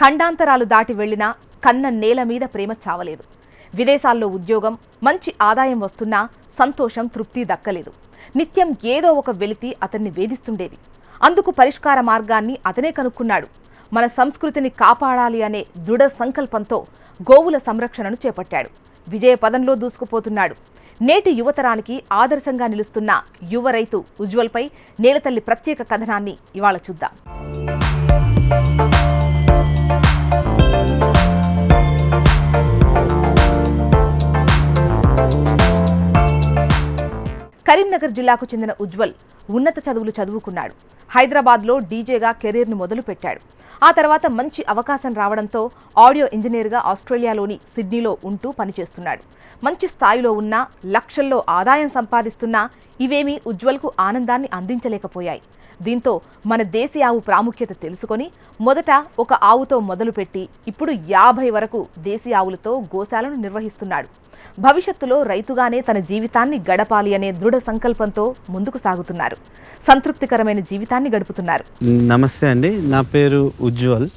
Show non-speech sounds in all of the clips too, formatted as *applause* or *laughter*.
ఖండాంతరాలు దాటి వెళ్ళినా కన్న నేల మీద ప్రేమ చావలేదు. విదేశాల్లో ఉద్యోగం మంచి ఆదాయం వస్తున్నా సంతోషం తృప్తి దక్కలేదు. నిత్యం ఏదో ఒక వెలితి అతన్ని వేధిస్తుండేది. అందుకు పరిష్కార మార్గాన్ని అతనే కనుక్కున్నాడు. మన సంస్కృతిని కాపాడాలి అనే దృఢ సంకల్పంతో గోవుల సంరక్షణను చేపట్టాడు. విజయ పదంలో దూసుకుపోతున్నాడు. నేటి యువతరానికి ఆదర్శంగా నిలుస్తున్న యువ రైతు ఉజ్వల్పై నేలతల్లి ప్రత్యేక కథనాన్ని ఇవాళ చూద్దాం. కరీంనగర్ జిల్లాకు చెందిన ఉజ్వల్ ఉన్నత చదువులు చదువుకున్నాడు. హైదరాబాద్లో డీజేగా కెరీర్ను మొదలుపెట్టాడు. ఆ తర్వాత మంచి అవకాశం రావడంతో ఆడియో ఇంజనీర్గా ఆస్ట్రేలియాలోని సిడ్నీలో ఉంటూ పనిచేస్తున్నాడు. మంచి స్థాయిలో ఉన్న లక్షల్లో ఆదాయం సంపాదిస్తున్నా ఇవేమీ ఉజ్వల్కు ఆనందాన్ని అందించలేకపోయాయి. దీంతో మన దేశీ ఆవు ప్రాముఖ్యత తెలుసుకొని మొదట ఒక ఆవుతో మొదలుపెట్టి ఇప్పుడు యాభై వరకు దేశీ ఆవులతో గోశాలను నిర్వహిస్తున్నాడు. భవిష్యత్తులో రైతుగానే తన జీవితాన్ని గడపాలి అనే దృఢ సంకల్పంతో ముందుకు సాగుతున్నారు. సంతృప్తికరమైన జీవితాన్ని గడుపుతున్నారు. నమస్తే అండి. నా పేరు ఉజ్వల్.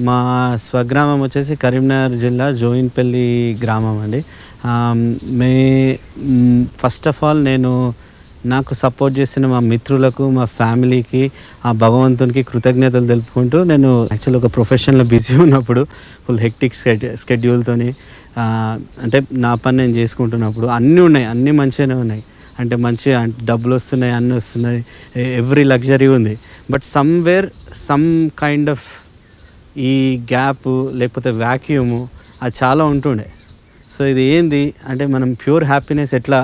మా స్వగ్రామం వచ్చేసి కరీంనగర్ జిల్లా జోయిన్పల్లి గ్రామం అండి. మే ఫస్ట్ ఆఫ్ ఆల్ నేను నాకు సపోర్ట్ చేసిన మా మిత్రులకు మా ఫ్యామిలీకి ఆ భగవంతునికి కృతజ్ఞతలు తెలుపుకుంటూ నేను యాక్చువల్ ఒక ప్రొఫెషన్లో బిజీ ఉన్నప్పుడు ఫుల్ హెక్టిక్ స్కెడ్యూల్తోని అంటే నా పని నేను చేసుకుంటున్నప్పుడు అన్నీ ఉన్నాయి అన్నీ మంచిగానే ఉన్నాయి. అంటే మంచి డబ్బులు వస్తున్నాయి అన్నీ వస్తున్నాయి ఎవ్రీ లగ్జరీ ఉంది. But somewhere some kind of ఈ గ్యాప్ లేకపోతే వ్యాక్యూము అది చాలా ఉంటుండే. సో ఇది ఏంది? అంటే మనం ప్యూర్ హ్యాపీనెస్ ఎట్లా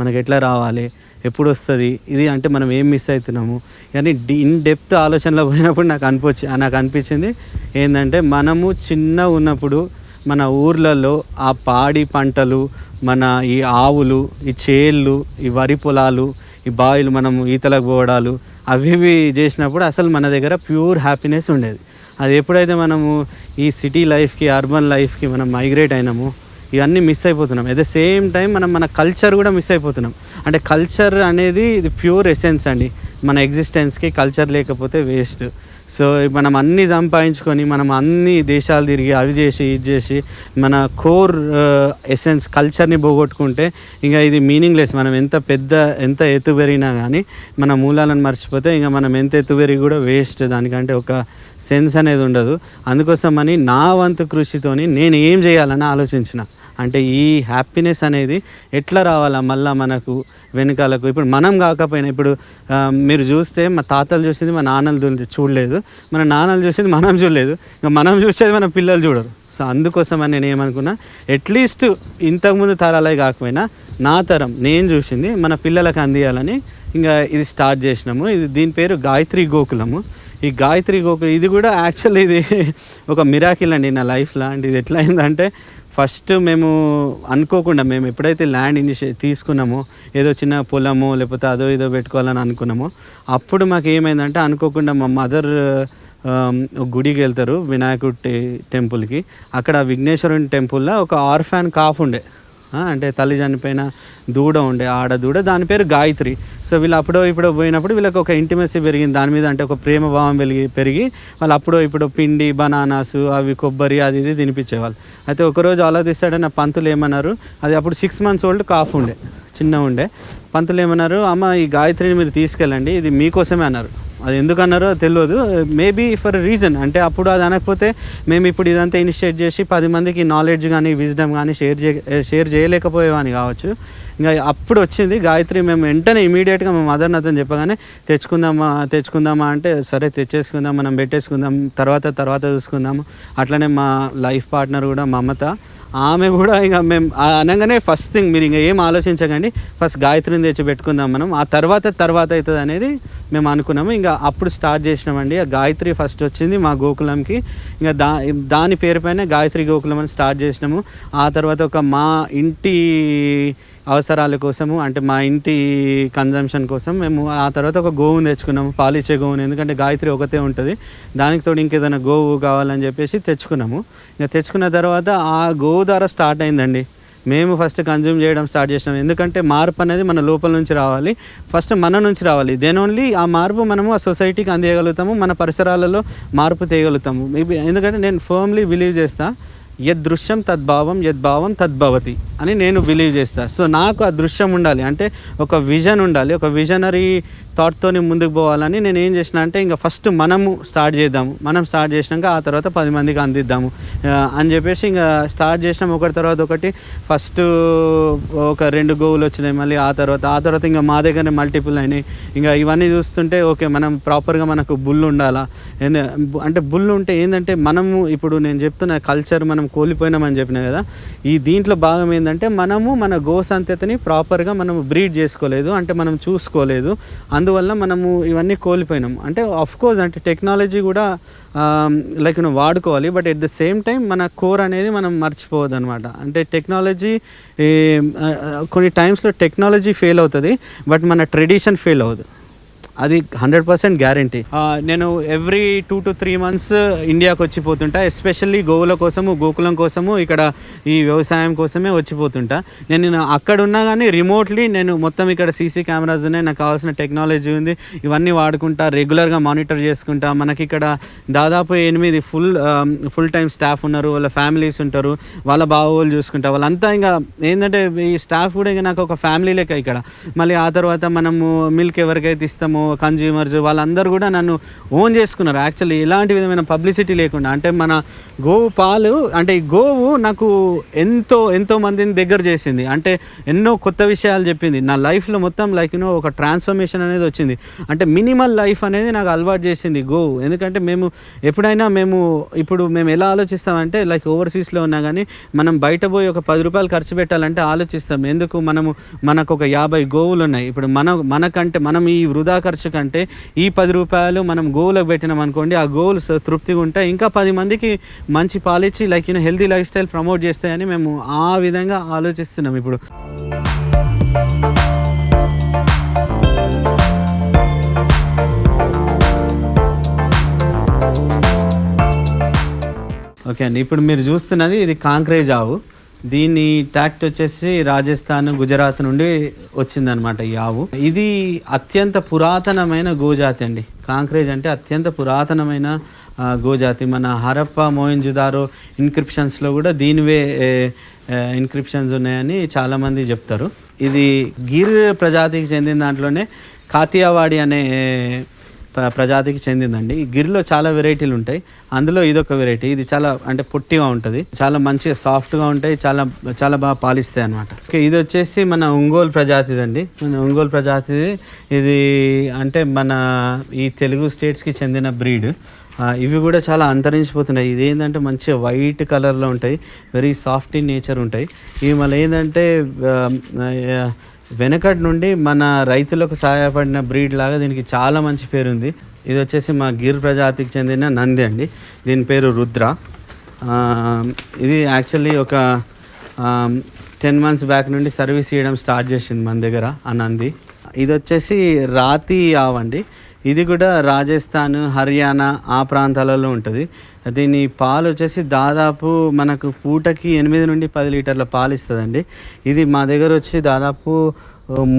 మనకి ఎట్లా రావాలి? ఎప్పుడు వస్తుంది ఇది అంటే మనం ఏం మిస్ అవుతున్నాము కానీ డి ఇన్ డెప్త్ ఆలోచనలో పోయినప్పుడు నాకు అనిపించి నాకు అనిపించింది ఏంటంటే మనము చిన్న ఉన్నప్పుడు మన ఊర్లలో ఆ పాడి పంటలు మన ఈ ఆవులు ఈ చేళ్ళు ఈ వరి పొలాలు ఈ బావిలు మనం ఈతలకు పోవడాలు అవి ఇవి చేసినప్పుడు అసలు మన దగ్గర ప్యూర్ హ్యాపీనెస్ ఉండేది. అది ఎప్పుడైతే మనము ఈ సిటీ లైఫ్కి అర్బన్ లైఫ్కి మనం మైగ్రేట్ అయినామో ఇవన్నీ మిస్ అయిపోతున్నాం. ఎట్ ద సేమ్ టైం మనం మన కల్చర్ కూడా మిస్ అయిపోతున్నాం. అంటే కల్చర్ అనేది ఇది ప్యూర్ ఎసెన్స్ అండి. మన ఎగ్జిస్టెన్స్కి కల్చర్ లేకపోతే వేస్ట్ సో మనం అన్నీ సంపాదించుకొని మనం అన్ని దేశాలు తిరిగి అవి చేసి ఇది చేసి మన కోర్ ఎసెన్స్ కల్చర్ని పోగొట్టుకుంటే ఇంకా ఇది మీనింగ్లెస్ మనం ఎంత పెద్ద ఎంత ఎత్తు పెరిగినా కానీ మన మూలాలను మర్చిపోతే ఇంకా మనం ఎంత ఎత్తు పెరిగి కూడా వేస్ట్ దానికంటే ఒక సెన్స్ అనేది ఉండదు. అందుకోసమని నా వంతు కృషితోని నేను ఏం చేయాలని ఆలోచించిన? అంటే ఈ హ్యాపీనెస్ అనేది ఎట్లా రావాలా? మళ్ళీ మనకు వెనకాలకు. ఇప్పుడు మనం కాకపోయినా ఇప్పుడు మీరు చూస్తే మా తాతలు చూసింది మా నాన్నలు చూడలేదు. మన నాన్నలు చూసింది మనం చూడలేదు. ఇంకా మనం చూసేది మన పిల్లలు చూడరు. సో అందుకోసమని నేను ఏమనుకున్నా అట్లీస్ట్ ఇంతకుముందు తరాలే కాకపోయినా నా తరం నేను చూసింది మన పిల్లలకు అందియాలని ఇంకా ఇది స్టార్ట్ చేసినాము. ఇది దీని పేరు గాయత్రి గోకులము. ఈ గాయత్రి గోకులం ఇది కూడా యాక్చువల్లీ ఇది *laughs* ఒక మిరాకిల్ అండి నా లైఫ్లో అండ్ ఇది ఎట్లా అయిందంటే ఫస్ట్ మేము అనుకోకుండా మేము ఎప్పుడైతే ల్యాండ్ ఇనిషి తీసుకున్నామో ఏదో చిన్న పొలము లేకపోతే అదో ఏదో పెట్టుకోవాలని అనుకున్నామో అప్పుడు మాకు ఏమైందంటే అనుకోకుండా మా మదర్ గుడికి వెళ్తారు వినాయకుడి టెంపుల్కి. అక్కడ విఘ్నేశ్వరుని టెంపుల్లో ఒక ఆర్ఫాన్ కాఫ్ ఉండే. అంటే తల్లి చనిపోయిన దూడ ఉండే ఆడ దూడ దాని పేరు గాయత్రి. సో వీళ్ళు అప్పుడో ఇప్పుడో పోయినప్పుడు వీళ్ళకి ఒక ఇంటిమెసీ పెరిగింది. దాని మీద అంటే ఒక ప్రేమ భావం పెరిగి పెరిగి వాళ్ళు అప్పుడో ఇప్పుడు పిండి బనానాస్ అవి కొబ్బరి అది ఇది తినిపించేవాళ్ళు. అయితే ఒకరోజు ఆలోచిస్తాడని పంతులు ఏమన్నారు అది అప్పుడు సిక్స్ మంత్స్ ఓల్డ్ కాఫ్ ఉండే. చిన్న ఉండే. పంతులు ఏమన్నారు అమ్మ ఈ గాయత్రిని మీరు తీసుకెళ్ళండి ఇది మీకోసమే అన్నారు. అది ఎందుకు అన్నారో తెలియదు. మేబీ ఫర్ రీజన్ అంటే అప్పుడు అది అనకపోతే మేము ఇప్పుడు ఇదంతా ఇనిషియేట్ చేసి పది మందికి నాలెడ్జ్ కానీ విజ్డమ్ కానీ షేర్ చే షేర్ చేయలేకపోయేవాని కావచ్చు. ఇంకా అప్పుడు వచ్చింది గాయత్రి. మేము వెంటనే ఇమీడియట్గా మా మదర్ అతను చెప్పగానే తెచ్చుకుందామా తెచ్చుకుందామా అంటే సరే తెచ్చేసుకుందాం మనం పెట్టేసుకుందాం తర్వాత తర్వాత చూసుకుందాము. అట్లనే మా లైఫ్ పార్ట్నర్ కూడా మమత ఆమె కూడా ఇక మేము అనగానే ఫస్ట్ థింగ్ మీరు ఇంకా ఏం ఆలోచించకండి. ఫస్ట్ గాయత్రిని తెచ్చి పెట్టుకుందాం మనం. ఆ తర్వాత తర్వాత అవుతుంది అనేది మేము అనుకున్నాము. ఇంకా అప్పుడు స్టార్ట్ చేసినామండి. ఆ గాయత్రి ఫస్ట్ వచ్చింది మా గోకులంకి. ఇంకా దా దాని పేరుపైన గాయత్రి గోకులం అని స్టార్ట్ చేసినాము. ఆ తర్వాత ఒక మా ఇంటి అవసరాల కోసము అంటే మా ఇంటి కన్జంప్షన్ కోసం మేము ఆ తర్వాత ఒక గోవుని తెచ్చుకున్నాము. పాలిచ్చే గోవుని. ఎందుకంటే గాయత్రి ఒకతే ఉంటుంది. దానికి తోడు ఇంకేదైనా గోవు కావాలని చెప్పేసి తెచ్చుకున్నాము. ఇంకా తెచ్చుకున్న తర్వాత ఆ గోవు ద్వారా స్టార్ట్ అయిందండి. మేము ఫస్ట్ కన్జ్యూమ్ చేయడం స్టార్ట్ చేసినాం. ఎందుకంటే మార్పు అనేది మన లోపల నుంచి రావాలి. ఫస్ట్ మన నుంచి రావాలి. దెన్ ఓన్లీ ఆ మార్పు మనము ఆ సొసైటీకి అందేయగలుగుతాము. మన పరిసరాలలో మార్పు తేయగలుగుతాము. ఎందుకంటే నేను ఫర్మ్లీ బిలీవ్ చేస్తా యద్ దృశ్యం తద్భావం యద్భావం తద్భవతి అని నేను బిలీవ్ చేస్తాను సో నాకు ఆ దృశ్యం ఉండాలి. అంటే ఒక విజన్ ఉండాలి. ఒక విజనరీ థాట్తోని ముందుకు పోవాలని నేను ఏం చేసిన అంటే ఇంకా ఫస్ట్ మనము స్టార్ట్ చేద్దాము. మనం స్టార్ట్ చేసినాక ఆ తర్వాత పది మందికి అందిద్దాము. అని చెప్పేసి ఇంకా స్టార్ట్ చేసినాం ఒకటి తర్వాత ఒకటి ఫస్ట్ ఒక రెండు గోవులు వచ్చినాయి మళ్ళీ ఆ తర్వాత. ఆ తర్వాత ఇంకా మా దగ్గరనే మల్టిపుల్ అయినాయి. ఇంకా ఇవన్నీ చూస్తుంటే ఓకే మనం ప్రాపర్గా మనకు బుల్ ఉండాలా? అంటే బుల్ ఉంటే ఏంటంటే మనము ఇప్పుడు నేను చెప్తున్న కల్చర్ మనం కోల్పోయినామని చెప్పిన కదా ఈ దీంట్లో భాగం ఏంటంటే మనము మన గో సంతతిని ప్రాపర్గా మనం బ్రీడ్ చేసుకోలేదు. అంటే మనం చూసుకోలేదు. అందువల్ల మనము ఇవన్నీ కోల్పోయినాం. అంటే ఆఫ్ కోర్స్ అంటే టెక్నాలజీ కూడా లైక్ నువ్వు వాడుకోవాలి. But at the same time మన కోర్ అనేది మనం మర్చిపోవద్దు అనమాట అంటే టెక్నాలజీ కొన్ని టైమ్స్లో టెక్నాలజీ ఫెయిల్ అవుతుంది. బట్ మన ట్రెడిషన్ ఫెయిల్ అవ్వదు. అది హండ్రెడ్ పర్సెంట్ గ్యారంటీ. నేను every two to three months ఇండియాకి వచ్చిపోతుంటా ఎస్పెషల్లీ గోవుల కోసము గోకులం కోసము ఇక్కడ ఈ వ్యవసాయం కోసమే వచ్చిపోతుంటా. నేను అక్కడ ఉన్నా కానీ రిమోట్లీ నేను మొత్తం ఇక్కడ సీసీ కెమెరాస్ ఉన్నాయి నాకు కావాల్సిన టెక్నాలజీ ఉంది ఇవన్నీ వాడుకుంటా రెగ్యులర్గా మానిటర్ చేసుకుంటా. మనకి ఇక్కడ దాదాపు ఎనిమిది ఫుల్ ఫుల్ టైం స్టాఫ్ ఉన్నారు వాళ్ళ ఫ్యామిలీస్ ఉంటారు వాళ్ళ బాగోలు చూసుకుంటా. వాళ్ళంతా ఇంకా ఏంటంటే ఈ స్టాఫ్ కూడా ఇంకా నాకు ఒక ఫ్యామిలీ లెక్క ఇక్కడ. మళ్ళీ ఆ తర్వాత మనము మిల్క్ ఎవరికైతే ఇస్తామో కన్జ్యూమర్స్ వాళ్ళందరూ కూడా నన్ను ఓన్ చేసుకున్నారు. యాక్చువల్లీ ఎలాంటి విధమైన పబ్లిసిటీ లేకుండా అంటే మన గోవు పాలు అంటే ఈ గోవు నాకు ఎంతో ఎంతో మందిని దగ్గర చేసింది. అంటే ఎన్నో కొత్త విషయాలు చెప్పింది. నా లైఫ్లో మొత్తం లైక్ యూనో ఒక ట్రాన్స్ఫర్మేషన్ అనేది వచ్చింది. అంటే మినిమల్ లైఫ్ అనేది నాకు అలవాటు చేసింది గోవు. ఎందుకంటే మేము ఎప్పుడైనా మేము ఇప్పుడు మేము ఎలా ఆలోచిస్తామంటే లైక్ ఓవర్సీస్లో ఉన్నా కానీ మనం బయట పోయి ఒక పది రూపాయలు ఖర్చు పెట్టాలంటే ఆలోచిస్తాం. ఎందుకు మనము మనకు ఒక యాభై గోవులు ఉన్నాయి. ఇప్పుడు మన మనకంటే మనం ఈ వృధా ఖర్చు కంటే ఈ పది రూపాయలు మనం గోవులకు పెట్టినాం అనుకోండి ఆ గోవులు తృప్తిగా ఉంటాయి. ఇంకా పది మందికి మంచి పాలిచ్చి like you know healthy lifestyle promote చేస్తాయని మేము ఆ విధంగా ఆలోచిస్తున్నాం ఇప్పుడు. ఓకే అండి ఇప్పుడు మీరు చూస్తున్నది ఇది కాంక్రేజ్ ఆవు. దీని ట్యాక్ట్ వచ్చేసి రాజస్థాన్ గుజరాత్ నుండి వచ్చిందనమాట ఈ ఆవు. ఇది అత్యంత పురాతనమైన గోజాతి అండి. కాంక్రేజ్ అంటే అత్యంత పురాతనమైన గోజాతి. మన హరప్ప మోయింజుదారో ఇన్క్రిప్షన్స్లో కూడా దీనివే ఇన్క్రిప్షన్స్ ఉన్నాయని చాలామంది చెప్తారు. ఇది గిర్ ప్రజాతికి చెందిన దాంట్లోనే కాతియావాడి అనే ప్రజాతికి చెందిందండి. ఈ గిరిలో చాలా వెరైటీలు ఉంటాయి. అందులో ఇదొక వెరైటీ. ఇది చాలా అంటే పొట్టిగా ఉంటుంది. చాలా మంచిగా సాఫ్ట్గా ఉంటాయి. చాలా చాలా బాగా పాలిస్తాయి అనమాట ఓకే ఇది వచ్చేసి మన ఒంగోలు ప్రజాతిదండి. మన ఒంగోలు ప్రజాతిది ఇది అంటే మన ఈ తెలుగు స్టేట్స్కి చెందిన బ్రీడ్. ఇవి కూడా చాలా అంతరించిపోతున్నాయి. ఇది ఏంటంటే మంచిగా వైట్ కలర్లో ఉంటాయి. వెరీ సాఫ్ట్ ఇన్ నేచర్ ఉంటాయి. ఇవి మళ్ళీ ఏంటంటే వెనకటి నుండి మన రైతులకు సహాయపడిన బ్రీడ్ లాగా దీనికి చాలా మంచి పేరు ఉంది ఇది వచ్చేసి మా గిర్ ప్రజాతికి చెందిన నంది అండి. దీని పేరు రుద్ర. ఇది యాక్చువల్లీ ఒక టెన్ మంత్స్ బ్యాక్ నుండి సర్వీస్ చేయడం స్టార్ట్ చేసింది మన దగ్గర ఆ నంది. ఇది వచ్చేసి రాతి ఆవండి ఇది కూడా రాజస్థాన్ హర్యానా ఆ ప్రాంతాలలో ఉంటుంది. దీని పాలు వచ్చేసి దాదాపు మనకు పూటకి ఎనిమిది నుండి పది లీటర్ల పాలు ఇస్తుందండి. ఇది మా దగ్గర వచ్చి దాదాపు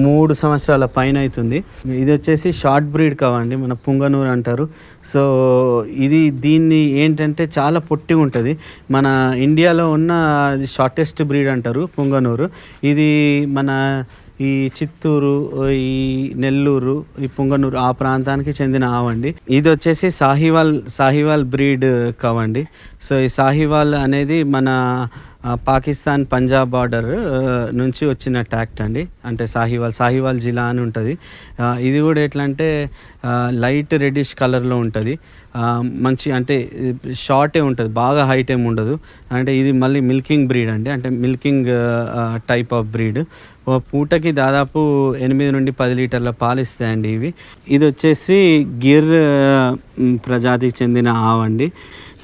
మూడు సంవత్సరాల పైన అవుతుంది ఇది వచ్చేసి షార్ట్ బ్రీడ్ కావండి మన పుంగనూరు అంటారు. సో ఇది దీన్ని ఏంటంటే చాలా పొట్టిగా ఉంటుంది. మన ఇండియాలో ఉన్న షార్టెస్ట్ బ్రీడ్ అంటారు పుంగనూరు. ఇది మన ఈ చిత్తూరు ఈ నెల్లూరు ఈ పుంగనూరు ఆ ప్రాంతానికి చెందిన ఆవండి ఇది వచ్చేసి సాహివాల్ సాహివాల్ బ్రీడ్ కావండి సో ఈ సాహివాల్ అనేది మన పాకిస్తాన్ పంజాబ్ బార్డర్ నుంచి వచ్చిన ట్యాక్ట్ అండి. అంటే సాహివాల్ సాహివాల్ జిల్లా అని ఉంటుంది. ఇది కూడా ఎట్లా అంటే లైట్ రెడ్డిష్ కలర్లో ఉంటుంది. మంచి అంటే షార్టే ఉంటుంది బాగా హైట్ ఏమి ఉండదు. అంటే ఇది మళ్ళీ మిల్కింగ్ బ్రీడ్ అండి. అంటే మిల్కింగ్ టైప్ ఆఫ్ బ్రీడ్. పూటకి దాదాపు ఎనిమిది నుండి పది లీటర్ల పాలు ఇస్తాయండి ఇవి. ఇది వచ్చేసి గిర్ ప్రజాతికి చెందిన ఆవండి.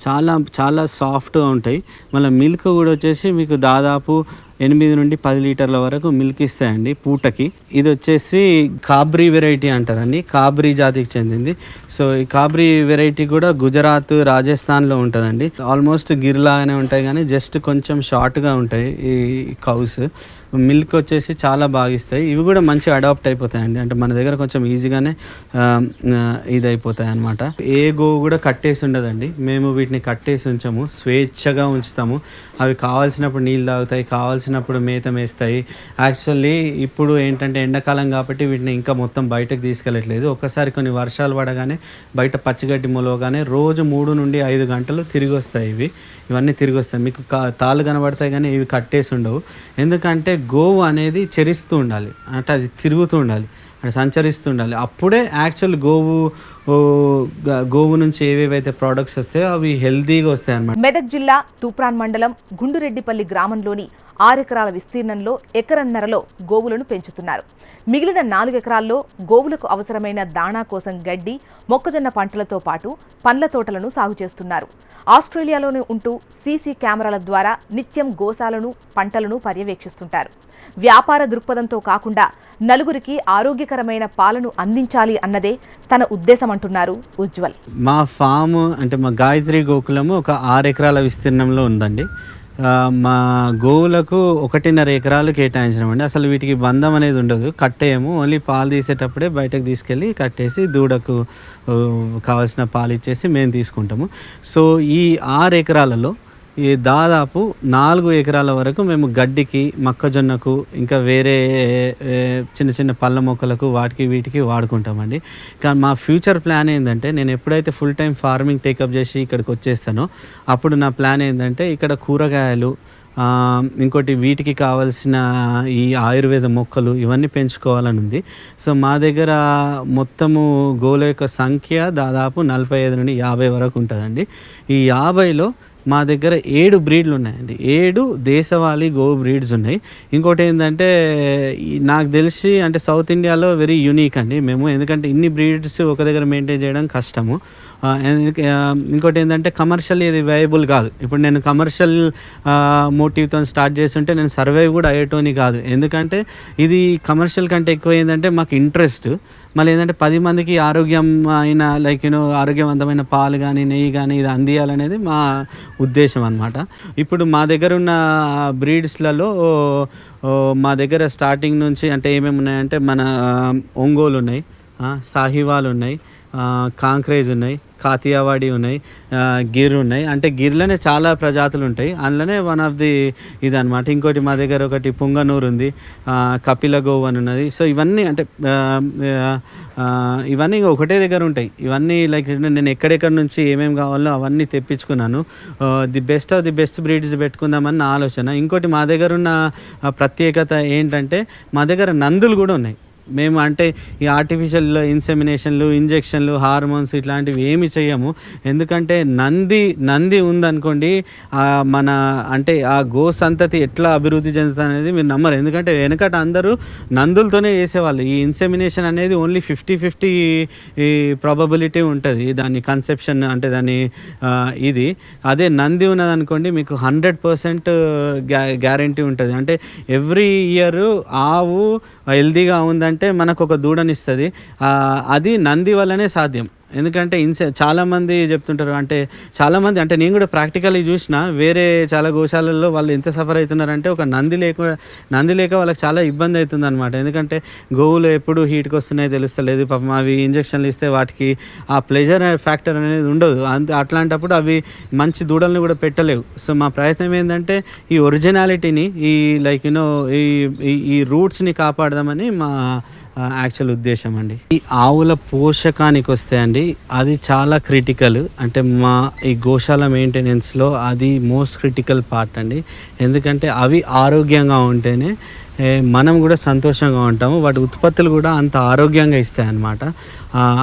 చాలా చాలా సాఫ్ట్గా ఉంటాయి. మళ్ళీ మిల్క్ కూడా వచ్చేసి మీకు దాదాపు ఎనిమిది నుండి పది లీటర్ల వరకు మిల్క్ ఇస్తాయండి పూటకి. ఇది వచ్చేసి కాబరీ వెరైటీ అంటారండి. కాబరీ జాతికి చెందింది. సో ఈ కాబరీ వెరైటీ కూడా గుజరాత్ రాజస్థాన్లో ఉంటుందండి. ఆల్మోస్ట్ గిర్లాగానే ఉంటాయి కానీ జస్ట్ కొంచెం షార్ట్గా ఉంటాయి ఈ కౌస్ మిల్క్ వచ్చేసి చాలా బాగా ఇస్తాయి. ఇవి కూడా మంచిగా అడాప్ట్ అయిపోతాయండి. అంటే మన దగ్గర కొంచెం ఈజీగానే ఇది అయిపోతాయి అనమాట ఏ గో కూడా కట్టేసి ఉండదండి. మేము వీటిని కట్టేసి ఉంచాము. స్వేచ్ఛగా ఉంచుతాము. అవి కావాల్సినప్పుడు నీళ్ళు తాగుతాయి. కావాల్సిన వచ్చినప్పుడు మేత మేస్తాయి. యాక్చువల్లీ ఇప్పుడు ఏంటంటే ఎండాకాలం కాబట్టి వీటిని ఇంకా మొత్తం బయటకు తీసుకెళ్ళట్లేదు. ఒక్కసారి కొన్ని వర్షాలు పడగానే బయట పచ్చిగడ్డి మొలవగానే రోజు మూడు నుండి ఐదు గంటలు తిరిగి వస్తాయి ఇవి. ఇవన్నీ తిరిగి వస్తాయి. మీకు కా తాళ్ళు కనబడతాయి కానీ ఇవి కట్టేసి ఉండవు. ఎందుకంటే గోవు అనేది చెరిస్తూ ఉండాలి. అంటే అది తిరుగుతూ ఉండాలి. అంటే సంచరిస్తూ ఉండాలి అప్పుడే యాక్చువల్ గోవు గోవు నుంచి ఏవేవైతే ప్రోడక్ట్స్ వస్తాయో అవి హెల్తీగా వస్తాయి అన్నమాట మెదక్ జిల్లా తూప్రాన్ మండలం గుండురెడ్డిపల్లి గ్రామంలోని ఆరు ఎకరాల విస్తీర్ణంలో ఎకరన్నరలో గోవులను పెంచుతున్నారు. మిగిలిన నాలుగు ఎకరాల్లో గోవులకు అవసరమైన దాణా కోసం గడ్డి మొక్కజొన్న పంటలతో పాటు పండ్ల తోటలను సాగు చేస్తున్నారు. ఆస్ట్రేలియాలోనే ఉంటూ సీసీ కెమెరాల ద్వారా నిత్యం గోశాలను పంటలను పర్యవేక్షిస్తుంటారు. వ్యాపార దృక్పథంతో కాకుండా నలుగురికి ఆరోగ్యకరమైన పాలను అందించాలి అన్నదే తన ఉద్దేశం అంటున్నారు ఉజ్వల్. మా ఫామ్ అంటే మా గాయత్రి గోకులము ఒక ఆరు ఎకరాల విస్తీర్ణంలో ఉందండి. మా గోవులకు ఒకటిన్నర ఎకరాలు కేటాయించినామండి. అసలు వీటికి బంధం అనేది ఉండదు. కట్టేయము. ఓన్లీ పాలు తీసేటప్పుడే బయటకు తీసుకెళ్ళి కట్టేసి దూడకు కావాల్సిన పాలు ఇచ్చేసి మేము తీసుకుంటాము. సో ఈ ఆరు ఎకరాలలో ఈ దాదాపు నాలుగు ఎకరాల వరకు మేము గడ్డికి మొక్కజొన్నకు ఇంకా వేరే చిన్న చిన్న పళ్ళ మొక్కలకు వాటికి వీటికి వాడుకుంటామండి. కానీ మా ఫ్యూచర్ ప్లాన్ ఏంటంటే నేను ఎప్పుడైతే ఫుల్ టైం ఫార్మింగ్ టేకప్ చేసి ఇక్కడికి వచ్చేస్తానో అప్పుడు నా ప్లాన్ ఏంటంటే ఇక్కడ కూరగాయలు ఇంకోటి వీటికి కావాల్సిన ఈ ఆయుర్వేద మొక్కలు ఇవన్నీ పెంచుకోవాలని ఉంది. సో మా దగ్గర మొత్తము గోల యొక్క సంఖ్య దాదాపు నలభై ఐదు నుండి యాభై వరకు ఉంటుందండి. ఈ యాభైలో మా దగ్గర ఏడు బ్రీడ్లు ఉన్నాయండి. ఏడు దేశవాళీ గో బ్రీడ్స్ ఉన్నాయి. ఇంకోటి ఏంటంటే నాకు తెలిసి అంటే సౌత్ ఇండియాలో వెరీ యూనిక్ అండి. మేము ఎందుకంటే ఇన్ని బ్రీడ్స్ ఒక దగ్గర మెయింటైన్ చేయడం కష్టము. ఇంకోటి ఏంటంటే కమర్షియల్ ఇది వేయబుల్ కాదు. ఇప్పుడు నేను కమర్షియల్ మోటివ్తో స్టార్ట్ చేస్తుంటే నేను సర్వైవ్ కూడా అయ్యేటోని కాదు. ఎందుకంటే ఇది కమర్షియల్ కంటే ఎక్కువ ఏంటంటే మాకు ఇంట్రెస్ట్ మళ్ళీ ఏంటంటే పది మందికి ఆరోగ్యం అయిన లైక్ యూనో ఆరోగ్యవంతమైన పాలు కానీ నెయ్యి కానీ ఇది అందియాలనేది మా ఉద్దేశం అనమాట ఇప్పుడు మా దగ్గర ఉన్న బ్రీడ్స్లలో మా దగ్గర స్టార్టింగ్ నుంచి అంటే ఏమేమి ఉన్నాయంటే మన ఒంగోలు ఉన్నాయి సాహివాలు ఉన్నాయి కాంక్రేజ్ ఉన్నాయి కాతియావాడి ఉన్నాయి గిర్ ఉన్నాయి. అంటే గిర్లోనే చాలా ప్రజాతులు ఉంటాయి అందులోనే వన్ ఆఫ్ ది ఇది ఇంకోటి మా దగ్గర ఒకటి పుంగనూరు ఉంది కపిల గోవన్ అని ఉన్నది. సో ఇవన్నీ అంటే ఇవన్నీ ఇంకా ఒకటే దగ్గర ఉంటాయి. ఇవన్నీ లైక్ నేను ఎక్కడెక్కడ నుంచి ఏమేమి కావాలో అవన్నీ తెప్పించుకున్నాను. The best of the best breeds పెట్టుకుందామని నా ఆలోచన. ఇంకోటి మా దగ్గర ఉన్న ప్రత్యేకత ఏంటంటే మా దగ్గర నందులు కూడా ఉన్నాయి. మేము అంటే ఈ ఆర్టిఫిషియల్ ఇన్సెమినేషన్లు ఇంజెక్షన్లు హార్మోన్స్ ఇట్లాంటివి ఏమి చేయము ఎందుకంటే నంది నంది ఉందనుకోండి మన అంటే ఆ గో సంతతి ఎట్లా అభివృద్ధి చెందుతుంది అనేది మీరు నమ్మరు. ఎందుకంటే వెనకట అందరూ నందులతోనే చేసేవాళ్ళు. ఈ ఇన్సెమినేషన్ అనేది ఓన్లీ ఫిఫ్టీ ఫిఫ్టీ ఈ ప్రాబబిలిటీ ఉంటుంది. దాని కన్సెప్షన్ అంటే దాని ఇది. అదే నంది ఉన్నదనుకోండి మీకు హండ్రెడ్ పర్సెంట్ గ్యారంటీ ఉంటుంది. అంటే ఎవ్రీ ఇయర్ ఆవు హెల్దీగా ఉందంటే మనకు ఒక దూడనిస్తుంది అది నంది వల్లనే సాధ్యం. ఎందుకంటే ఇన్సె చాలామంది చెప్తుంటారు అంటే చాలామంది అంటే నేను కూడా ప్రాక్టికల్లీ చూసిన వేరే చాలా గోశాలల్లో వాళ్ళు ఎంత సఫర్ అవుతున్నారంటే ఒక నంది లేక నంది లేక వాళ్ళకి చాలా ఇబ్బంది అవుతుంది అనమాట ఎందుకంటే గోవులు ఎప్పుడు హీట్కి వస్తున్నాయో తెలుస్తలేదు పాపం అవి ఇంజక్షన్లు ఇస్తే వాటికి ఆ ప్లెజర్ ఫ్యాక్టర్ అనేది ఉండదు. అంత అట్లాంటప్పుడు అవి మంచి దూడల్ని కూడా పెట్టలేవు. సో మా ప్రయత్నం ఏంటంటే ఈ ఒరిజినాలిటీని ఈ లైక్ యూనో ఈ ఈ- ఈ రూట్స్ని కాపాడదామని మా యాక్చువల్ ఉద్దేశం అండి. ఈ ఆవుల పోషకానికి వస్తే అండి అది చాలా క్రిటికల్ అంటే మా ఈ గోశాల మెయింటెనెన్స్లో అది మోస్ట్ క్రిటికల్ పార్ట్ అండి. ఎందుకంటే అవి ఆరోగ్యంగా ఉంటేనే మనం కూడా సంతోషంగా ఉంటాము. వాటి ఉత్పత్తులు కూడా అంత ఆరోగ్యంగా ఇస్తాయి అన్నమాట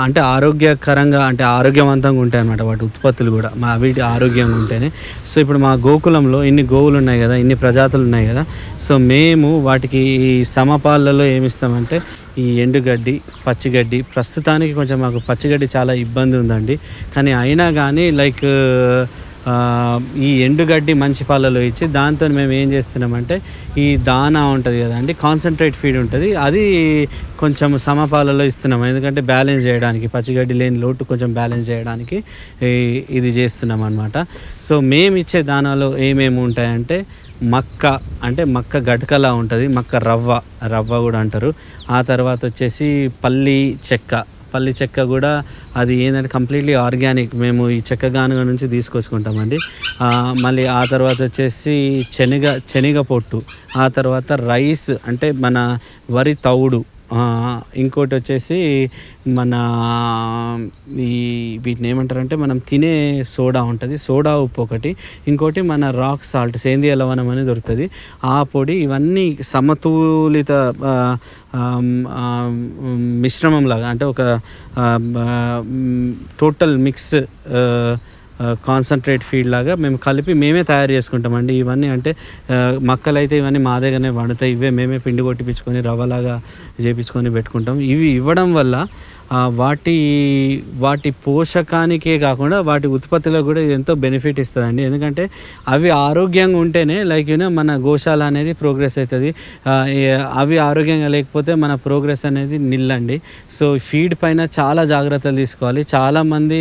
అంటే ఆరోగ్యకరంగా అంటే ఆరోగ్యవంతంగా ఉంటాయి అన్నమాట వాటి ఉత్పత్తులు కూడా. మా వీటి ఆరోగ్యంగా ఉంటేనే. సో ఇప్పుడు మా గోకులంలో ఇన్ని గోవులు ఉన్నాయి కదా ఇన్ని ప్రజాతులు ఉన్నాయి కదా. సో మేము వాటికి ఈ సమపాలలో ఏమిస్తామంటే ఈ ఎండుగడ్డి పచ్చిగడ్డి ప్రస్తుతానికి కొంచెం మాకు పచ్చిగడ్డి చాలా ఇబ్బంది ఉందండి. కానీ అయినా కానీ లైక్ ఈ ఎండుగడ్డి మంచి పాలలో ఇచ్చి దాంతో మేము ఏం చేస్తున్నామంటే ఈ దానా ఉంటుంది కదండి కాన్సన్ట్రేట్ ఫీడ్ ఉంటుంది. అది కొంచెం సమపాలలో ఇస్తున్నాం. ఎందుకంటే బ్యాలెన్స్ చేయడానికి పచ్చిగడ్డి లేని లోటు కొంచెం బ్యాలెన్స్ చేయడానికి ఇది చేస్తున్నాం అనమాట సో మేము ఇచ్చే దానాలో ఏమేమి ఉంటాయంటే మక్క అంటే మక్క గటకలా ఉంటుంది మక్క రవ్వ రవ్వ కూడా అంటారు. ఆ తర్వాత వచ్చేసి పల్లి చెక్క. పల్లి చెక్క కూడా అది ఏంటంటే కంప్లీట్లీ ఆర్గానిక్ మేము ఈ చెక్క గానుగ నుంచి తీసుకొచ్చుకుంటామండి. మళ్ళీ ఆ తర్వాత వచ్చేసి శనగ శనగ పొట్టు. ఆ తర్వాత రైస్ అంటే మన వరి తౌడు. ఇంకోటి వచ్చేసి మన ఈ వీటిని ఏమంటారంటే మనం తినే సోడా ఉంటుంది సోడా ఉప్పు ఒకటి. ఇంకోటి మన రాక్ సాల్ట్ సేంద్రియ లవణం అని దొరుకుతుంది. ఆ పొడి ఇవన్నీ సమతులిత మిశ్రమం లాగా అంటే ఒక టోటల్ మిక్స్ కాన్సన్ట్రేట్ ఫీడ్ లాగా మేము కలిపి మేమే తయారు చేసుకుంటామండి. ఇవన్నీ అంటే మక్కలైతే మక్కలు అయితే ఇవన్నీ మా దగ్గరనే వండుతాయి. ఇవే మేమే పిండి కొట్టిపించుకొని రవ్వలాగా చేపించుకొని పెట్టుకుంటాం. ఇవి ఇవ్వడం వల్ల వాటి వాటి పోషకానికే కాకుండా వాటి ఉత్పత్తిలో కూడా ఇది ఎంతో బెనిఫిట్ ఇస్తుందండి. ఎందుకంటే అవి ఆరోగ్యంగా ఉంటేనే లైక్ యూనో మన గోశాల అనేది ప్రోగ్రెస్ అవుతుంది. అవి ఆరోగ్యంగా లేకపోతే మన ప్రోగ్రెస్ అనేది నిల్లండి. సో ఫీడ్ పైన చాలా జాగ్రత్తలు తీసుకోవాలి. చాలామంది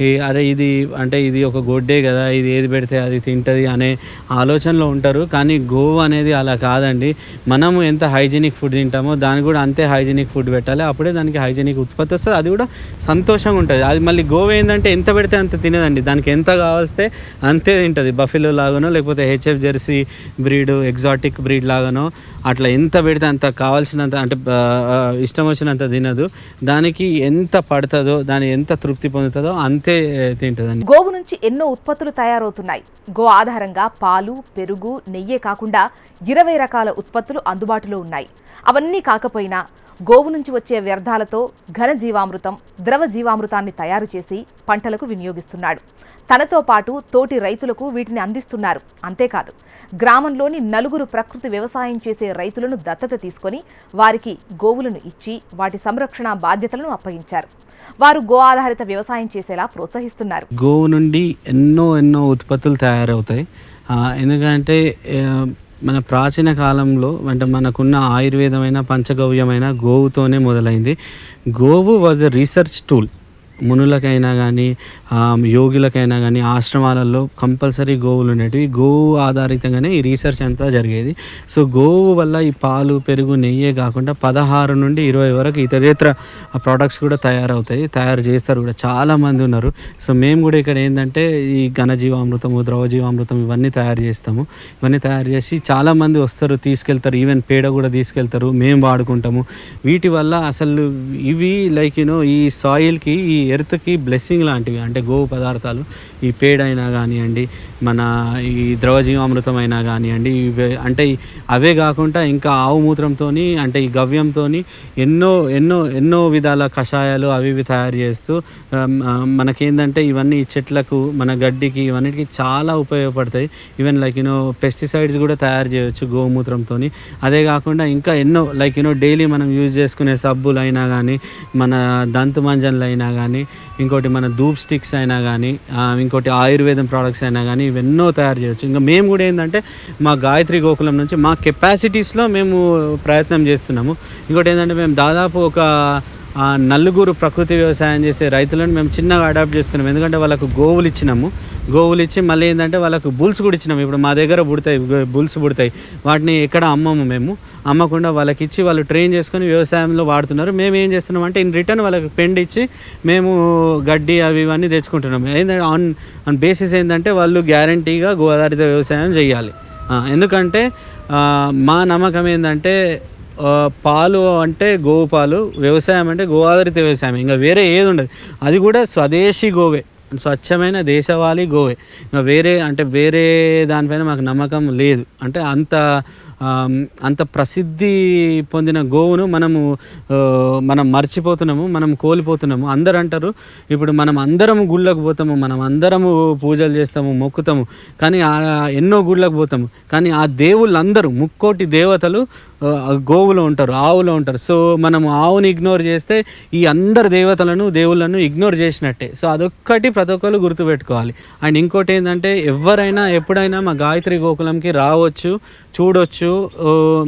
ఈ అరే ఇది అంటే ఇది ఒక గొడ్డే కదా ఇది ఏది పెడితే అది తింటుంది అనే ఆలోచనలో ఉంటారు. కానీ గోవు అనేది అలా కాదండి. మనము ఎంత హైజీనిక్ ఫుడ్ తింటామో దానికి కూడా అంతే హైజీనిక్ ఫుడ్ పెట్టాలి. అప్పుడే దానికి హైజీనిక్ ఉత్పత్తి వస్తుంది. అది కూడా సంతోషంగా ఉంటుంది. అది మళ్ళీ గోవు ఏంటంటే ఎంత పెడితే అంత తినదండి. దానికి ఎంత కావాల్స్తే అంతే తింటుంది. బఫెలో లాగానో లేకపోతే HF Jersey breed exotic breed లాగానో అట్లా ఎంత పెడితే అంత కావాల్సినంత అంటే ఇష్టం వచ్చినంత తినదు. దానికి ఎంత పడుతుందో దాని ఎంత తృప్తి పొందుతుందో అంతే తింటుందండి. గోవు నుంచి ఎన్నో ఉత్పత్తులు తయారవుతున్నాయి. గో ఆధారంగా పాలు పెరుగు నెయ్యే కాకుండా ఇరవై రకాల ఉత్పత్తులు అందుబాటులో ఉన్నాయి. అవన్నీ కాకపోయినా గోవు నుంచి వచ్చే వ్యర్థాలతో ఘన జీవామృతం ద్రవ జీవామృతాన్ని తయారు చేసి పంటలకు వినియోగిస్తున్నాడు. తనతో పాటు తోటి రైతులకు వీటిని అందిస్తున్నారు. అంతేకాదు గ్రామంలోని నలుగురు ప్రకృతి వ్యవసాయం చేసే రైతులను దత్తత తీసుకొని వారికి గోవులను ఇచ్చి వాటి సంరక్షణ బాధ్యతలను అప్పగించారు. వారు గో ఆధారిత వ్యవసాయం చేసేలా ప్రోత్సహిస్తున్నారు. గోవు నుండి ఎన్నో ఎన్నో ఉత్పత్తులు తయారవుతాయి. ఎందుకంటే మన ప్రాచీన కాలంలో అంటే మనకున్న ఆయుర్వేదమైన పంచగవ్యమైన గోవుతోనే మొదలైంది. గోవు వాజ్ ఎ రీసెర్చ్ టూల్ మునులకైనా కానీ యోగులకైనా కానీ ఆశ్రమాలలో కంపల్సరీ గోవులు ఉండేటివి. గోవు ఆధారితంగానే ఈ రీసెర్చ్ అంతా జరిగేది. సో గోవు వల్ల ఈ పాలు పెరుగు నెయ్యే కాకుండా పదహారు నుండి ఇరవై వరకు ఇతరేతర ప్రోడక్ట్స్ కూడా తయారవుతాయి తయారు చేస్తారు కూడా. చాలామంది ఉన్నారు. సో మేము కూడా ఇక్కడ ఏంటంటే ఈ ఘనజీవామృతము ద్రవజీవామృతం ఇవన్నీ తయారు చేస్తాము. ఇవన్నీ తయారు చేసి చాలామంది వస్తారు తీసుకెళ్తారు. ఈవెన్ పేడ కూడా తీసుకెళ్తారు. మేము వాడుకుంటాము. వీటి వల్ల అసలు ఇవి లైక్ యూనో ఈ సాయిల్కి ఈ ఎర్త్కి బ్లెస్సింగ్ లాంటివి అంటే గోవు పదార్థాలు ఈ పేడైనా అయినా కానివ్వండి మన ఈ ద్రవజీవామృతం అయినా కానివ్వండి అంటే అవే కాకుండా ఇంకా ఆవు మూత్రంతో అంటే ఈ గవ్యంతో ఎన్నో ఎన్నో ఎన్నో విధాల కషాయాలు అవి ఇవి తయారు చేస్తూ మనకేందంటే ఇవన్నీ చెట్లకు మన గడ్డికి ఇవన్నిటికి చాలా ఉపయోగపడతాయి. ఈవెన్ లైక్ యూనో పెస్టిసైడ్స్ కూడా తయారు చేయవచ్చు గోమూత్రంతో అదే కాకుండా ఇంకా ఎన్నో లైక్ యూనో డైలీ మనం యూజ్ చేసుకునే సబ్బులు అయినా కానీ మన దంతు మంజన్లు అయినా కానీ ఇంకోటి మన ధూప్ స్టిక్స్ అయినా కానీ ఇంకోటి ఆయుర్వేదం ప్రోడక్ట్స్ అయినా కానీ ఇవెన్నో తయారు చేయొచ్చు. ఇంకా మేము కూడా ఏంటంటే మా గాయత్రి గోకులం నుంచి మా కెపాసిటీస్లో మేము ప్రయత్నం చేస్తున్నాము. ఇంకోటి ఏంటంటే మేము దాదాపు ఒక నలుగురు ప్రకృతి వ్యవసాయం చేసే రైతులను మేము చిన్నగా అడాప్ట్ చేసుకున్నాం. ఎందుకంటే వాళ్ళకు గోవులు ఇచ్చినాము. గోవులు ఇచ్చి మళ్ళీ ఏంటంటే వాళ్ళకు బుల్స్ కూడా ఇచ్చినాము. ఇప్పుడు మా దగ్గర పుడతాయి బుల్స్ పుడతాయి. వాటిని ఎక్కడ అమ్మము మేము. అమ్మకుండా వాళ్ళకి ఇచ్చి వాళ్ళు ట్రైన్ చేసుకొని వ్యవసాయంలో వాడుతున్నారు. మేము ఏం చేస్తున్నాం అంటే ఇన్ రిటర్న్ వాళ్ళకి పెండ్ ఇచ్చి మేము గడ్డి అవి ఇవన్నీ తెచ్చుకుంటున్నాం. ఏంటంటే ఆన్ ఆన్ బేసిస్ ఏంటంటే వాళ్ళు గ్యారంటీగా గో వ్యవసాయం చేయాలి. ఎందుకంటే మా నమ్మకం ఏంటంటే పాలు అంటే గోవు పాలు వ్యవసాయం అంటే గో ఆధారిత వ్యవసాయం ఇంకా వేరే ఏది ఉండదు. అది కూడా స్వదేశీ గోవే స్వచ్ఛమైన దేశవాళీ గోవే. ఇంకా వేరే అంటే వేరే దానిపైన మాకు నమ్మకం లేదు. అంటే అంత అంత ప్రసిద్ధి పొందిన గోవును మనము మనం మర్చిపోతున్నాము మనం కోల్పోతున్నాము. అందరు అంటారు ఇప్పుడు మనం అందరము గుళ్ళకు పోతాము మనం అందరము పూజలు చేస్తాము మొక్కుతాము కానీ ఎన్నో గుళ్ళకు పోతాము. కానీ ఆ దేవుళ్ళందరూ ముక్కోటి దేవతలు గోవులో ఉంటారు ఆవులో ఉంటారు. సో మనం ఆవుని ఇగ్నోర్ చేస్తే ఈ అందరు దేవతలను దేవుళ్ళను ఇగ్నోర్ చేసినట్టే. సో అదొక్కటి ప్రతి ఒక్కరు గుర్తుపెట్టుకోవాలి. అండ్ ఇంకోటి ఏంటంటే ఎవరైనా ఎప్పుడైనా మా గాయత్రి గోకులంకి రావచ్చు చూడొచ్చు.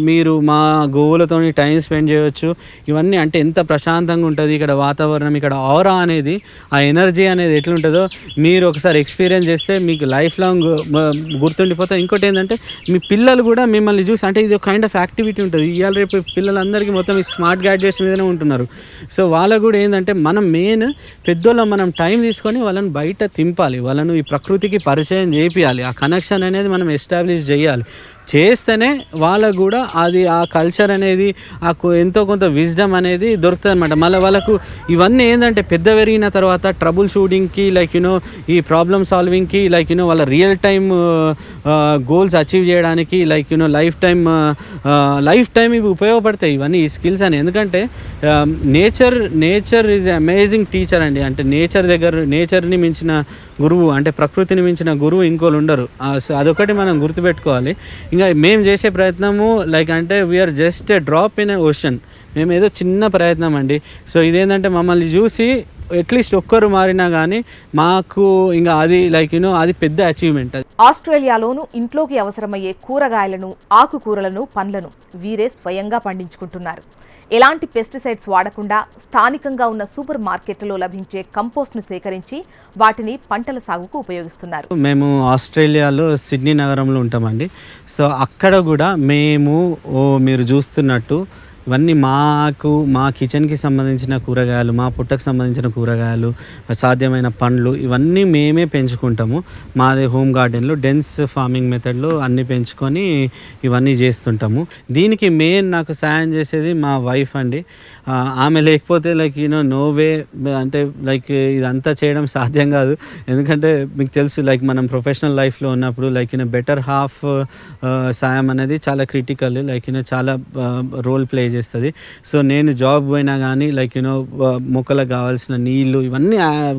మీరు మా గోవులతో టైం స్పెండ్ చేయవచ్చు ఇవన్నీ అంటే ఎంత ప్రశాంతంగా ఉంటుంది ఇక్కడ వాతావరణం ఇక్కడ ఆరా అనేది ఆ ఎనర్జీ అనేది ఎట్లుంటుందో మీరు ఒకసారి ఎక్స్పీరియన్స్ చేస్తే మీకు లైఫ్ లాంగ్ గుర్తుండిపోతే. ఇంకోటి ఏంటంటే మీ పిల్లలు కూడా మిమ్మల్ని చూసి అంటే ఇది ఒక కైండ్ ఆఫ్ యాక్టివిటీ ఉంటుంది. ఇవాళ రేపు పిల్లలందరికీ మొత్తం ఈ స్మార్ట్ గ్యాడ్జెట్స్ మీదనే ఉంటున్నారు. సో వాళ్ళకు కూడా ఏంటంటే మనం మెయిన్ పెద్దోళ్ళం మనం టైం తీసుకొని వాళ్ళని బయట తింపాలి. వాళ్ళను ఈ ప్రకృతికి పరిచయం చేపియాలి. ఆ కనెక్షన్ అనేది మనం ఎస్టాబ్లిష్ చేయాలి. చేస్తేనే వాళ్ళకు కూడా అది ఆ కల్చర్ అనేది ఆ ఎంతో కొంత విజ్డమ్ అనేది దొరుకుతుంది అనమాట మళ్ళీ వాళ్ళకు ఇవన్నీ ఏంటంటే పెద్ద పెరిగిన తర్వాత ట్రబుల్ షూటింగ్కి లైక్ యూనో ఈ ప్రాబ్లమ్ సాల్వింగ్కి లైక్ యూనో వాళ్ళ రియల్ టైమ్ గోల్స్ అచీవ్ చేయడానికి like you know lifetime lifetime ఇవి ఉపయోగపడతాయి ఇవన్నీ ఈ స్కిల్స్ అని. ఎందుకంటే nature nature is amazing teacher అండి. అంటే నేచర్ దగ్గర నేచర్ని మించిన గురువు అంటే ప్రకృతిని మించిన గురువు ఇంకోళ్ళు ఉండరు. సో అదొకటి మనం గుర్తుపెట్టుకోవాలి. ఇంకా మేము చేసే ప్రయత్నము లైక్ అంటే we're just a drop in a ocean మేము ఏదో చిన్న ప్రయత్నం అండి. సో ఇదేంటంటే మమ్మల్ని చూసి అట్లీస్ట్ ఒక్కరు మారినా కానీ మాకు ఇంకా అది లైక్ యూనో అది పెద్ద అచీవ్మెంట్ అది. ఆస్ట్రేలియాలోనూ ఇంట్లోకి అవసరమయ్యే కూరగాయలను ఆకుకూరలను పండ్లను వీరే స్వయంగా పండించుకుంటున్నారు. ఎలాంటి పెస్టిసైడ్స్ వాడకుండా స్థానికంగా ఉన్న సూపర్ మార్కెట్లలో లభించే కంపోస్ట్ను సేకరించి వాటిని పంటల సాగుకు ఉపయోగిస్తున్నారు. మేము ఆస్ట్రేలియాలో సిడ్నీ నగరంలో ఉంటామండి. సో అక్కడ కూడా మేము ఓ మీరు చూస్తున్నట్టు ఇవన్నీ మాకు మా కిచెన్కి సంబంధించిన కూరగాయలు మా పుట్టకు సంబంధించిన కూరగాయలు సాధ్యమైన పండ్లు ఇవన్నీ మేమే పెంచుకుంటాము. మాది హోమ్ గార్డెన్లో డెన్స్ ఫార్మింగ్ మెథడ్లో అన్నీ పెంచుకొని ఇవన్నీ చేస్తుంటాము. దీనికి మెయిన్ నాకు సాయం చేసేది మా వైఫ్ అండి. ఆమె లేకపోతే లైక్ యూనో నో వే అంటే లైక్ ఇదంతా చేయడం సాధ్యం కాదు. ఎందుకంటే మీకు తెలుసు లైక్ మనం ప్రొఫెషనల్ లైఫ్లో ఉన్నప్పుడు లైక్ యూనో బెటర్ హాఫ్ సాయం అనేది చాలా క్రిటికల్ లైక్ యూనో చాలా రోల్ ప్లే చేస్తుంది. సో నేను జాబ్ పోయినా కానీ లైక్ యూనో మొక్కలకు కావాల్సిన నీళ్ళు ఇవన్నీ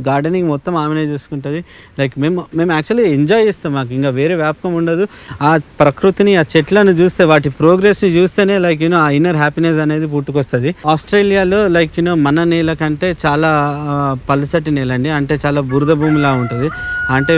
గార్డెనింగ్ మొత్తం ఆమెనే చూసుకుంటుంది. లైక్ మేము మేము యాక్చువల్లీ ఎంజాయ్ చేస్తాం మాకు. ఇంకా వేరే వ్యాపకం ఉండదు. ఆ ప్రకృతిని ఆ చెట్లను చూస్తే వాటి ప్రోగ్రెస్ని చూస్తేనే లైక్ యూనో ఆ ఇన్నర్ హ్యాపీనెస్ అనేది పుట్టుకొస్తుంది. ఆస్ట్రేలియాలో లైక్ యూనో మన నేల కంటే చాలా పలసటి నేల అండి. అంటే చాలా బురద భూమిలా ఉంటుంది. అంటే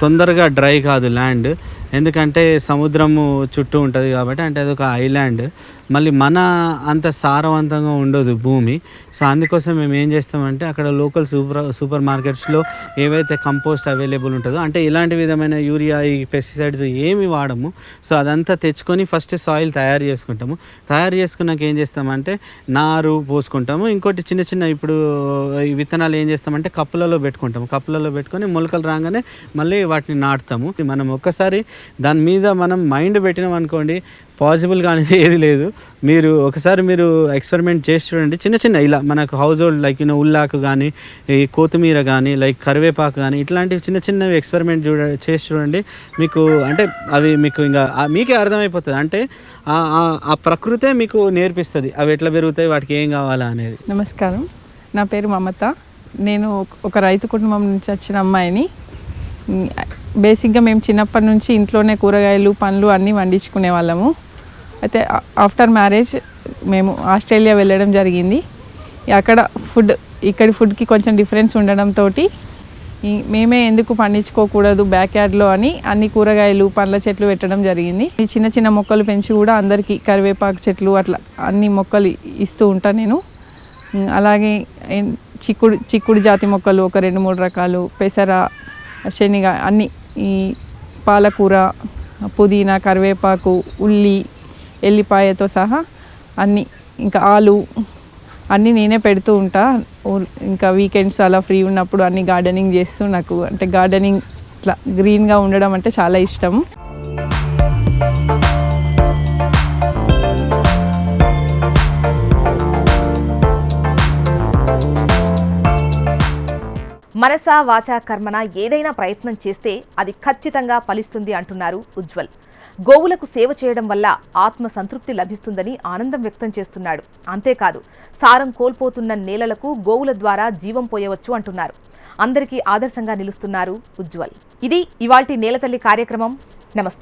తొందరగా డ్రై కాదు ల్యాండ్. ఎందుకంటే సముద్రము చుట్టూ ఉంటుంది కాబట్టి అంటే అది ఒక ఐలాండ్. మళ్ళీ మన అంత సారవంతంగా ఉండదు భూమి. సో అందుకోసం మేము ఏం చేస్తామంటే అక్కడ లోకల్ సూపర్ సూపర్ మార్కెట్స్లో ఏవైతే కంపోస్ట్ అవైలబుల్ ఉంటుందో అంటే ఇలాంటి విధమైన యూరియా ఈ పెస్టిసైడ్స్ ఏమి వాడము. సో అదంతా తెచ్చుకొని ఫస్ట్ సాయిల్ తయారు చేసుకుంటాము. తయారు చేసుకున్నాక ఏం చేస్తామంటే నారు పోసుకుంటాము. ఇంకోటి చిన్న చిన్న ఇప్పుడు ఈ విత్తనాలు ఏం చేస్తామంటే కప్పులలో పెట్టుకుంటాము. కప్పులలో పెట్టుకొని మొలకలు రాగానే మళ్ళీ వాటిని నాటుతాము. మనం ఒక్కసారి దాని మీద మనం మైండ్ పెట్టినాం అనుకోండి పాసిబుల్ కానీ ఏది లేదు. మీరు ఒకసారి మీరు ఎక్స్పెరిమెంట్ చేసి చూడండి. చిన్న చిన్న ఇలా మనకు హౌస్ హోల్డ్ లైక్ యూనో ఉల్లాకు కానీ ఈ కొత్తిమీర కానీ లైక్ కరివేపాకు కానీ ఇట్లాంటివి చిన్న చిన్నవి ఎక్స్పెరిమెంట్ చూడ చేసి చూడండి. మీకు అంటే అవి మీకు ఇంకా మీకే అర్థమైపోతుంది. అంటే ఆ- ప్రకృతే మీకు నేర్పిస్తుంది. అవి ఎట్లా పెరుగుతాయి వాటికి ఏం కావాలా అనేది. నమస్కారం. నా పేరు మమత. నేను ఒక- ఒక రైతు కుటుంబం నుంచి వచ్చిన అమ్మాయిని. బేసిక్గా మేము చిన్నప్పటి నుంచి ఇంట్లోనే కూరగాయలు పండ్లు అన్నీ వండించుకునే వాళ్ళము. అయితే ఆఫ్టర్ మ్యారేజ్ మేము ఆస్ట్రేలియా వెళ్ళడం జరిగింది. అక్కడ ఫుడ్ ఇక్కడి ఫుడ్కి కొంచెం డిఫరెన్స్ ఉండడంతో మేమే ఎందుకు పండించుకోకూడదు బ్యాక్ యార్డ్లో అని అన్ని కూరగాయలు పండ్ల చెట్లు పెట్టడం జరిగింది. ఈ చిన్న చిన్న మొక్కలు పెంచి కూడా అందరికీ కరివేపాకు చెట్లు అట్లా అన్ని మొక్కలు ఇస్తూ ఉంటాను నేను. అలాగే చిక్కుడు చిక్కుడు జాతి మొక్కలు ఒక రెండు మూడు రకాలు పెసర శనగ అన్ని ఈ పాలకూర పుదీనా కరివేపాకు ఉల్లి ఎల్లిపాయతో సహా అన్ని ఇంకా ఆలు అన్నీ నేనే పెడుతూ ఉంటా. ఇంకా వీకెండ్స్ అలా ఫ్రీ ఉన్నప్పుడు అన్ని గార్డెనింగ్ చేస్తూ నాకు అంటే గార్డెనింగ్ ఇట్లా గ్రీన్గా ఉండడం అంటే చాలా ఇష్టం. మనసా వాచా కర్మన ఏదైనా ప్రయత్నం చేస్తే అది ఖచ్చితంగా ఫలిస్తుంది అంటున్నారు ఉజ్వల్. గోవులకు సేవ చేయడం వల్ల ఆత్మ సంతృప్తి లభిస్తుందని ఆనందం వ్యక్తం చేస్తున్నాడు. అంతేకాదు సారం కోల్పోతున్న నేలలకు గోవుల ద్వారా జీవం పోయవచ్చు అంటున్నారు. అందరికీ ఆదర్శంగా నిలుస్తున్నారు ఉజ్వల్. ఇది ఇవాల్టి నేలతల్లి కార్యక్రమం. నమస్తే.